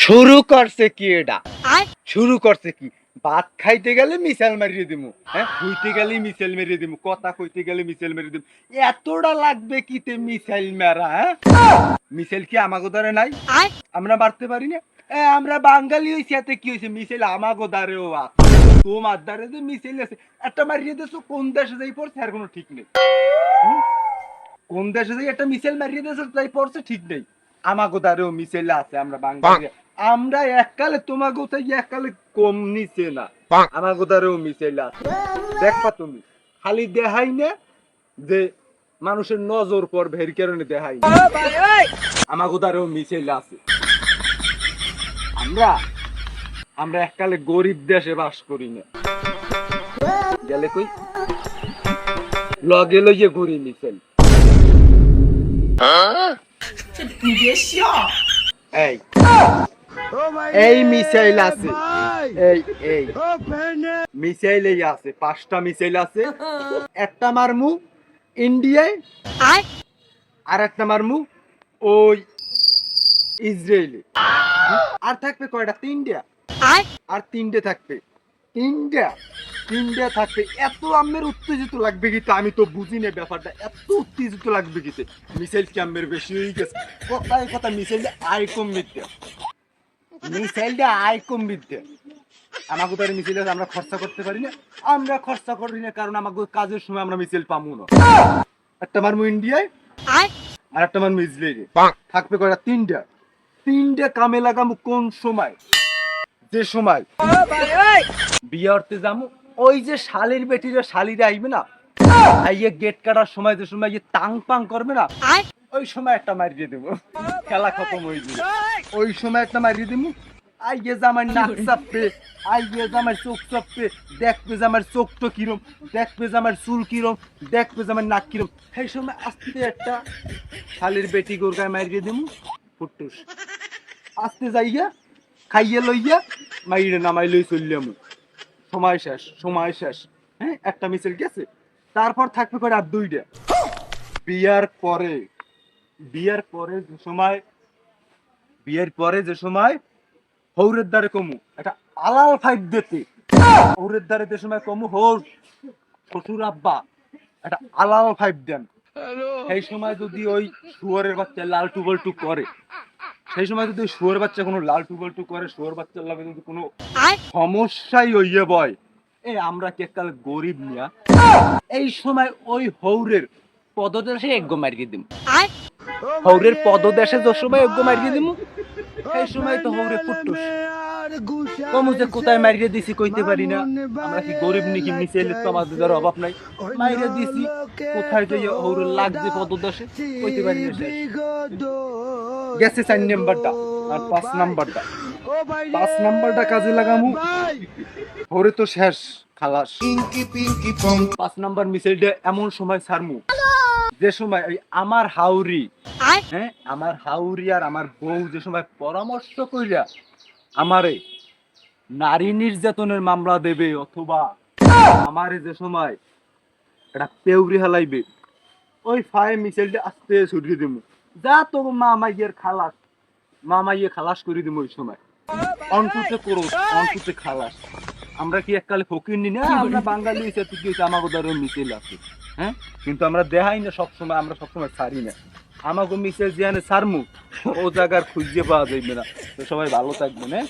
শুরু করছে কি এটা? শুরু করছে কি? ভাত খাইতে গেলে মিসাইল মারিয়ে দিমু হ্যাঁ? হইতে গেলে মিসাইল মেরিয়ে দিমু কথা কইতে গেলে মিসাইল মেরিয়ে দিমু। এতটা লাগবে কিতে মিসাইল মেরা হ্যাঁ? মিসাইল কি আমাগো দ্বারে নাই? আমরা মারতে পারি না? আমরা বাঙালি হইছি এতে কি হয়েছে মিসাইল আমাগো দ্বারেও আছে। তোমার দ্বারে যে মিসাইল আছে একটা মারিয়ে দেছো কোন দেশে যাই পড়ছে আর কোনো ঠিক নেই? কোন দেশে যাই একটা মিসাইল মারিয়ে দেছো তাই পড়ছে ঠিক নেই। আমাগো দ্বারেও মিসাইল আছে আমরা বাঙালি। আমরা এককালে তোমাগো তাই এককালে কম নিছে না। আমাগো দ্বারেও মিসাইল আছে দেখবা তুমি খালি দেখাই না যে মানুষের নজর পর এর কারণে দেখাই না। আমাগো দ্বারেও মিসাইল আছে। আমরা আমরা এককালে গরিব দেশে বাস করি না। গেলে কই? লগে লইয়ে ঘুরি মিসাইল এই এই মিসাইল আছে। এই এই। মিসাইল এই আছে পাঁচটা মিসাইল আছে। একটা মারমু ইন্ডিয়ায় আর একটা মারমু ওই ইসরায়েলে। আর থাকবে কয়টা? তিনটা। আর আর তিনটে থাকবে। তিনটা। তিনটা থাকবে। এত আমের উত্তেজিত লাগবে কিন্তু আমি তো বুঝি না ব্যাপারটা। এত উত্তেজিত লাগবে কিন্তু মিসাইল কি আমের বেশি হয়ে গেছে? কথায় কথা মিসাইলটা আয় কম বিদ্যা মিসাইলটা আয় কম বিদ্যা আমাকে তো মিছিল আমরা খরচা করতে পারি না। আমরা খরচা করি না কারণ আমাকে কাজের সময় আমরা মিছিল পাবো না। একটা মারমু ইন্ডিয়ায় আর আর একটা মানুষ ইসরায়েলে। থাকবে কয়টা? তিনটা। তিনটা কামে লাগামু কোন সময়? যে সময়। বিয়ে করতে যামু ওই যে শালির বেটিরা শালিরা আইবে না? আইয়ে গেট কাটার সময় যে সময় ইয়ে তাং পাং করবে না? ওই সময় একটা মারিয়ে দেবো। খেলা খতম হয়ে যাবে। ওই সময় একটা মারিয়ে দেবো আইয়ে জামার নাক চাপবে আইয়ে জামার চোখ চাপবে দেখবে জামার চোখটো কিরম দেখবে জামার চুল কিরম দেখবে জামার নাক কিরম। সেই সময় আস্তে একটা শালির বেটি গোরগায় মারিয়ে দেবো ফুটুস আস্তে যাইয়া খাইয়ে লইয়া মাইরে নামাই লই চললাম সময় শেষ সময় শেষ। হ্যাঁ একটা মিছিল গেছে। তারপর থাকবে করে আর দুইটা। বিয়ার পরে বিয়ার পরে সময় বিয়ের পরে যে সময় হৌরের দ্বারে কমু একটা আলাল ফাইট দিতে। হৌরের দ্বারে যে সময় কমু হৌর শ্বশুর আব্বা একটা আলাল ফাইভ দেন। সেই সময় যদি ওই শুয়ারের বাচ্চা লাল টুবল টু করে সেই সময় যদি শুয়ার বাচ্চা কোনো লাল টুবল টু করে শুয়ার বাচ্চার লাগে যদি কোনো সমস্যাই হইয়ে বয় এই আমরা কি এককাল গরিব নিয়া এই সময় ওই হৌরের পদদেশে এগ্গো মারিয়ে দিম। আর হৌরের পদদেশে যে সময় এগ্গো মারিয়ে দিম এই সময় তো হৌরে ফুটুস কমু যে কোথায় মারিয়ে দিছি কইতে পারি না। আমরা কি গরিব নাকি তো আমাদের অভাব নাই। মাইরে দিছি কোথায় যে হৌরে লাগছে পদদেশে কইতে পারি না গেছে চার নাম্বারটা আর পাঁচ নাম্বারটা। পাঁচ নাম্বারটা কাজে লাগামু। হরে তো শেষ খালাস। পাঁচ নাম্বার মিসাইলটা এমন সময় ছাড়মু। যে সময় ওই আমার হাউরি হ্যাঁ আমার হাউরি আর আমার বউ যে সময় পরামর্শ কইরা আমারে নারী নির্যাতনের মামলা দেবে অথবা আমারে যে সময় একটা পেউরি হালাইবে ওই ফায়ার মিসাইলটা আস্তে ছুটিয়ে দেবো যা তো মা মাইয়ের খালাস মা মাইয়ে খালাস করে দেবো ওই সময়। অন্তুতে করো অন্তুতে খালাস। আমরা কি এককালে ফকির নি? না আমরা বাঙালি হিসেবে কি হয়েছে আমাকে ধরো মিছিল আছে। হ্যাঁ? কিন্তু আমরা দেখাই না সবসময় আমরা সবসময় ছাড়ি না। আমাকে মিছিল যেখানে সারমু ও জায়গার খুঁজে পাওয়া যাইবে না। তো সবাই ভালো থাকবে হ্যাঁ?